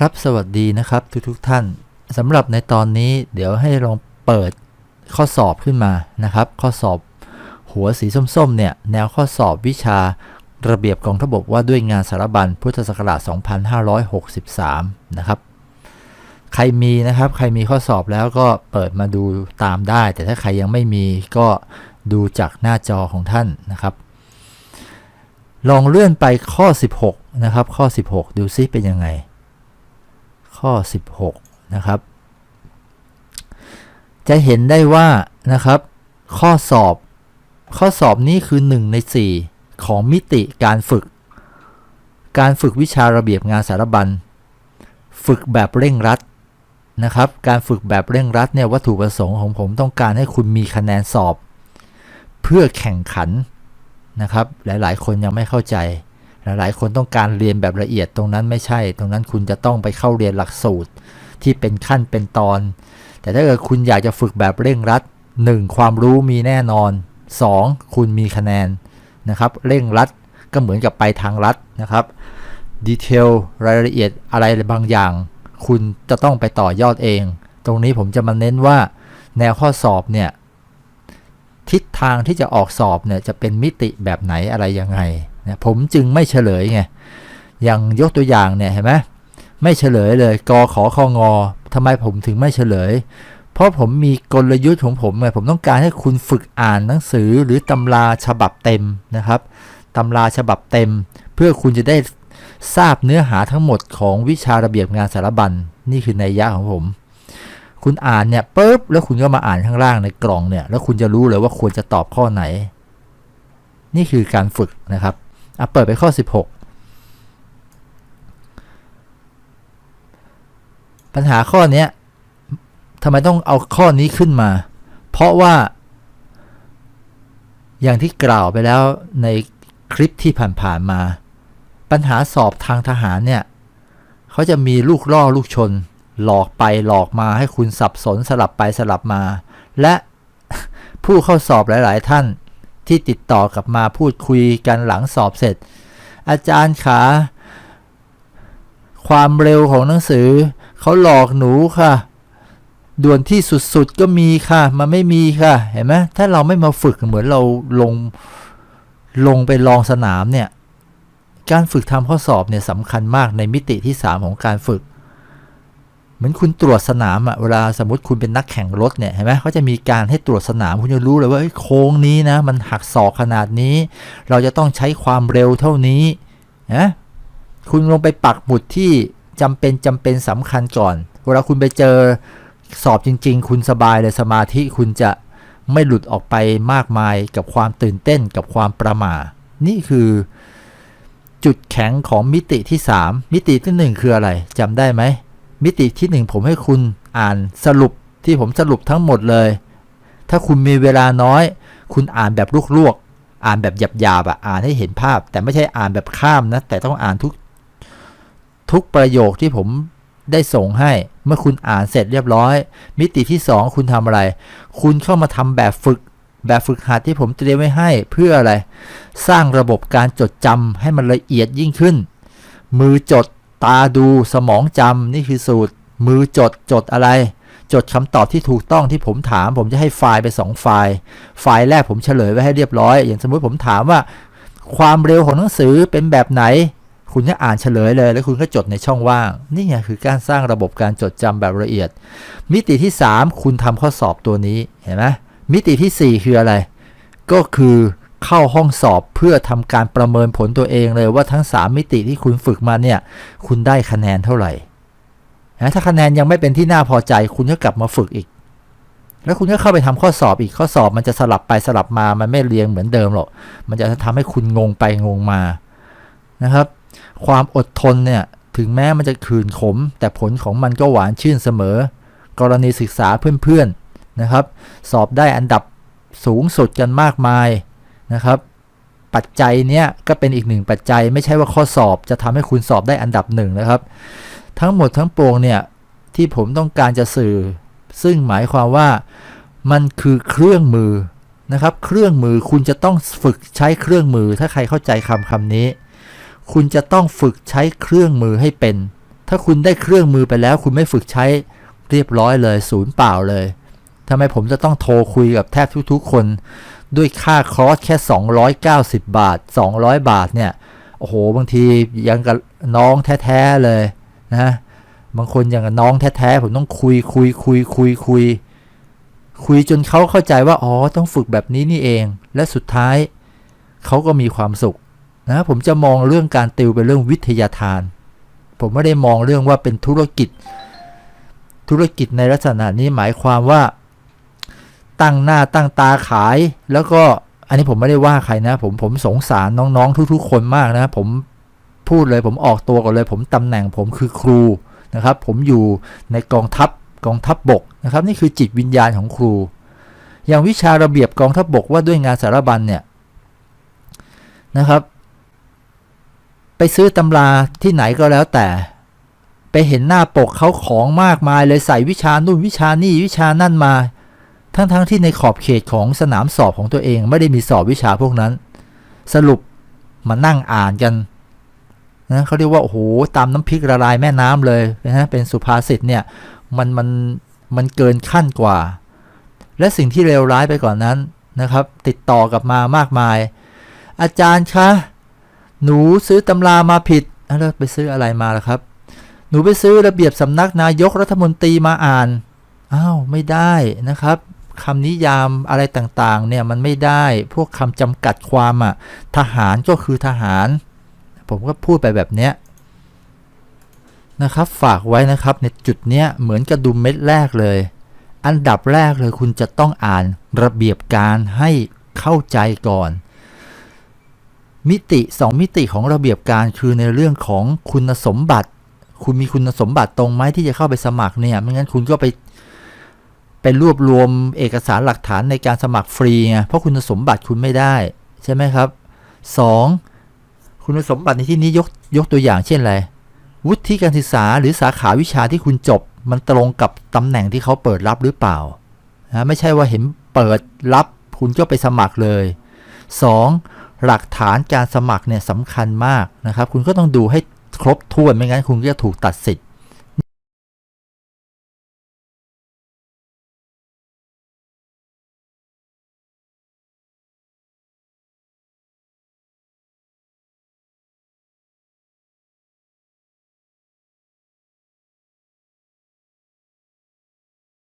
ครับสวัสดีนะครับทุกทุกๆท่านสำหรับในตอนนี้เดี๋ยวให้ลองเปิดข้อสอบขึ้นมานะครับ ข้อสอบหัวสีส้มๆเนี่ยแนวข้อสอบวิชาระเบียบกองทบกว่าด้วยงานสารบัญพุทธศักราช 2563 นะครับ ใครมีนะครับ ใครมีข้อสอบแล้วก็เปิดมาดูตามได้ แต่ถ้าใครยังไม่มีก็ดูจากหน้าจอของท่านนะครับ ลองเลื่อนไปข้อ 16 นะครับ ข้อ 16 ดูซิเป็นยังไง ข้อ 16 นะครับ จะเห็นได้ว่านะครับ ข้อสอบ ข้อสอบนี้คือ 1 ใน 4 ของมิติการฝึก การฝึกวิชาระเบียบงานสารบัญ ฝึกแบบเร่งรัดนะครับ การฝึกแบบเร่งรัดเนี่ยวัตถุประสงค์ของผมต้องการให้คุณมีคะแนนสอบ เพื่อแข่งขันนะครับ หลายๆ คนยังไม่เข้าใจ หลายๆ คนต้องการเรียนแบบละเอียดตรงนั้นไม่ใช่ ตรงนั้นคุณจะต้องไปเข้าเรียนหลักสูตรที่เป็นขั้นเป็นตอน แต่ถ้าเกิดคุณอยากจะฝึกแบบเร่งรัด 1. ความรู้มีแน่นอน 2. คุณมีคะแนนนะครับ เร่งรัดก็เหมือนกับไปทางรัดนะครับดีเทลรายละเอียดอะไรบางอย่าง คุณจะต้องไปต่อยอดเอง ตรงนี้ผมจะมาเน้นว่าแนวข้อสอบเนี่ยทิศทางที่จะออกสอบเนี่ยจะเป็นมิติแบบไหนอะไรยังไง นะผมจึงไม่เฉลยไงอย่างยกตัวอย่างเนี่ยเห็นไหมไม่เฉลยเลยกอขอคองอทำไมผมถึงไม่เฉลย เพราะผมมีกลยุทธ์ของผมไงผมต้องการให้คุณฝึกอ่านหนังสือหรือตำราฉบับเต็มนะครับตำราฉบับเต็ม เพื่อคุณจะได้ทราบเนื้อหาทั้งหมดของวิชาระเบียบงานสารบัญนี่คือในยยะของผม คุณอ่านเนี่ยปุ๊บแล้วคุณก็มาอ่านข้างล่างในกล่องเนี่ยแล้วคุณจะรู้เลยว่าควรจะตอบข้อไหน นี่คือการฝึกนะครับ อะเปิดไปข้อ 16 ปัญหาข้อนี้ทำไมต้องเอาข้อนี้ขึ้นมา เพราะว่า อย่างที่กล่าวไปแล้วในคลิปที่ผ่านๆมา ปัญหาสอบทางทหารเนี่ยเขาจะมีลูกล่อลูกชน หลอกไปหลอกมาให้คุณสับสนสลับไปสลับมา และผู้เข้าสอบหลาย ๆ ท่าน ที่ติดต่อกลับมาพูดคุยกันหลังสอบเสร็จ อาจารย์ขา ความเร็วของหนังสือ เขาหลอกหนูค่ะ ด่วนที่สุดๆก็มีค่ะ มันไม่มีค่ะ เห็นไหมถ้าเราไม่มาฝึกเหมือนเราลงลงไปลองสนามเนี่ย การฝึกทำข้อสอบเนี่ยสำคัญมากในมิติที่ 3 ของการฝึก เหมือนคุณตรวจสนามอะเวลาสมมติคุณเป็นนักแข่งรถเนี่ยเห็นไหมเขาจะมีการให้ตรวจสนามคุณจะรู้เลยว่าโค้งนี้นะมันหักศอกขนาดนี้ เราจะต้องใช้ความเร็วเท่านี้นะคุณลงไปปักหมุดที่จำเป็นจำเป็นสำคัญก่อน เวลาคุณไปเจอสอบจริง ๆ คุณสบายเลยสมาธิคุณจะไม่หลุดออกไปมากมายกับความตื่นเต้นกับความประหมานี่คือจุดแข็งของมิติที่ 3 มิติที่ 1 คืออะไรจำได้ไหม มิติที่ 1 ผมให้คุณอ่านสรุปที่ผมสรุปทั้งหมดเลย ถ้าคุณมีเวลาน้อย คุณอ่านแบบลวกๆอ่านแบบหยาบๆอะอ่านให้เห็นภาพ แต่ไม่ใช่อ่านแบบข้ามนะ แต่ต้องอ่านทุกทุกประโยคที่ผมได้ส่งให้ เมื่อคุณอ่านเสร็จเรียบร้อย มิติที่ 2 คุณทำอะไร คุณเข้ามาทำแบบฝึก แบบฝึกหัดที่ผมเตรียมไว้ให้เพื่ออะไร สร้างระบบการจดจำให้มันละเอียดยิ่งขึ้น มือจด ตาดูสมองจำนี่คือสูตร มือจดจดอะไร จดคำตอบที่ถูกต้องที่ผมถาม ผมจะให้ไฟล์ไป 2 ไฟล์ ไฟล์แรกผมเฉลยไว้ให้เรียบร้อย อย่างสมมุติผมถามว่า ความเร็วของหนังสือเป็นแบบไหน คุณก็อ่านเฉลยเลย แล้วคุณก็จดในช่องว่าง นี่ไงคือการสร้างระบบการจดจำแบบละเอียด มิติที่ 3 คุณทำข้อสอบตัวนี้เห็นไหมมิติที่ 4 คืออะไร ก็คือ เข้าห้องสอบเพื่อทำการประเมินผลตัวเองเลยว่าทั้ง 3 มิติที่คุณฝึกมาเนี่ย คุณได้คะแนนเท่าไหร่นะถ้าคะแนนยังไม่เป็นที่น่าพอใจ คุณก็กลับมาฝึกอีก แล้วคุณก็เข้าไปทำข้อสอบอีกข้อสอบมันจะสลับไปสลับมามันไม่เรียงเหมือนเดิมหรอกมันจะทำให้คุณงงไปงงมานะครับ ความอดทนเนี่ยถึงแม้มันจะคืนขม แต่ผลของมันก็หวานชื่นเสมอ กรณีศึกษาเพื่อนๆนะครับ สอบได้อันดับสูงสุดกันมากมาย นะครับ ปัจจัยเนี้ยก็เป็นอีกหนึ่งปัจจัย ไม่ใช่ว่าข้อสอบจะทำให้คุณสอบได้อันดับหนึ่งนะครับ ทั้งหมดทั้งปวงเนี่ยที่ผมต้องการจะสื่อ ซึ่งหมายความว่ามันคือเครื่องมือนะครับ เครื่องมือคุณจะต้องฝึกใช้เครื่องมือ ถ้าใครเข้าใจคำคำนี้ คุณจะต้องฝึกใช้เครื่องมือให้เป็น ถ้าคุณได้เครื่องมือไปแล้ว คุณไม่ฝึกใช้เรียบร้อยเลย ศูนย์เปล่าเลย ทำไมผมจะต้องโทรคุยกับแทบทุกๆคน ด้วยค่าคอร์สแค่ 290 บาท 200 บาทเนี่ย โอ้โห บางทียังกับน้องแท้ๆเลยนะ บางคนอย่างกับน้องแท้ๆผมต้องคุยคุยคุยคุยคุย คุยจนเขาเข้าใจว่า อ๋อ ต้องฝึกแบบนี้นี่เอง และสุดท้ายเขาก็มีความสุขนะผมจะมองเรื่องการติวเป็นเรื่องวิทยาทาน ผมไม่ได้มองเรื่องว่าเป็นธุรกิจ ธุรกิจในลักษณะนี้หมายความว่า ตั้งหน้าตั้งตาขาย แล้วก็อันนี้ผมไม่ได้ว่าใครนะ ผมผมสงสารน้องๆ ทุกๆ คนมากนะ ผมพูดเลยผมออกตัวก่อนเลย ผมตำแหน่งผมคือครูนะครับ ผมอยู่ในกองทัพกองทัพบบกนะครับ นี่คือจิตวิญญาณของครู อย่างวิชาระเบียบกองทัพบบกว่าด้วยงานสารบัญเนี่ยนะครับ ไปซื้อตำราที่ไหนก็แล้วแต่ ไปเห็นหน้าปกเขาของมากมายเลยใส่วิชานู่นวิชานี่วิชานั่นมา ทั้งๆทที่ในขอบเขตของสนามสอบของตัวเองไม่ได้มีสอบวิชาพวกนั้น สรุปมานั่งอ่านกันนะเขาเรียกว่า โอ้โห ตามน้ำพริกละลายแม่น้ำเลยนะฮะเป็นสุภาษิตเนี่ย มันมันมันเกินขั้นกว่า และสิ่งที่เลวร้ายไปกว่านนั้นนะครับ ติดต่อกลับมามากมาย อาจารย์คะ หนูซื้อตำรามาผิดแล้วไปซื้ออะไรมาล่ะครับ หนูไปซื้อระเบียบสำนักนายกรัฐมนตรีมาอ่าน อ้าว ไม่ได้นะครับ คำนิยามอะไรต่างๆเนี่ยมันไม่ได้พวกคำจำกัดความอะทหารก็คือทหาร ผมก็พูดไปแบบเนี้ยนะครับฝากไว้นะครับในจุดเนี้ยเหมือนกระดุมเม็ดแรกเลย อันดับแรกเลยคุณจะต้องอ่านระเบียบการให้เข้าใจก่อน มิติ 2 มิติของระเบียบการคือในเรื่องของคุณสมบัติ คุณมีคุณสมบัติตรงไหมที่จะเข้าไปสมัครเนี่ยไม่งั้นคุณก็ไป ไปรวบรวมเอกสารหลักฐานในการสมัครฟรีไงเพราะคุณสมบัติคุณไม่ได้ใช่ไหมครับ 2. คุณสมบัติในที่นี้ยกยกตัวอย่างเช่นอะไร วุฒิการศึกษาหรือสาขาวิชาที่คุณจบ มันตรงกับตำแหน่งที่เขาเปิดรับหรือเปล่านะไม่ใช่ว่าเห็นเปิดรับคุณก็ไปสมัครเลย 2. หลักฐานการสมัครเนี่ยสำคัญมากนะครับ คุณก็ต้องดูให้ครบถ้วนไม่งั้นคุณก็จะถูกตัดสิทธิ์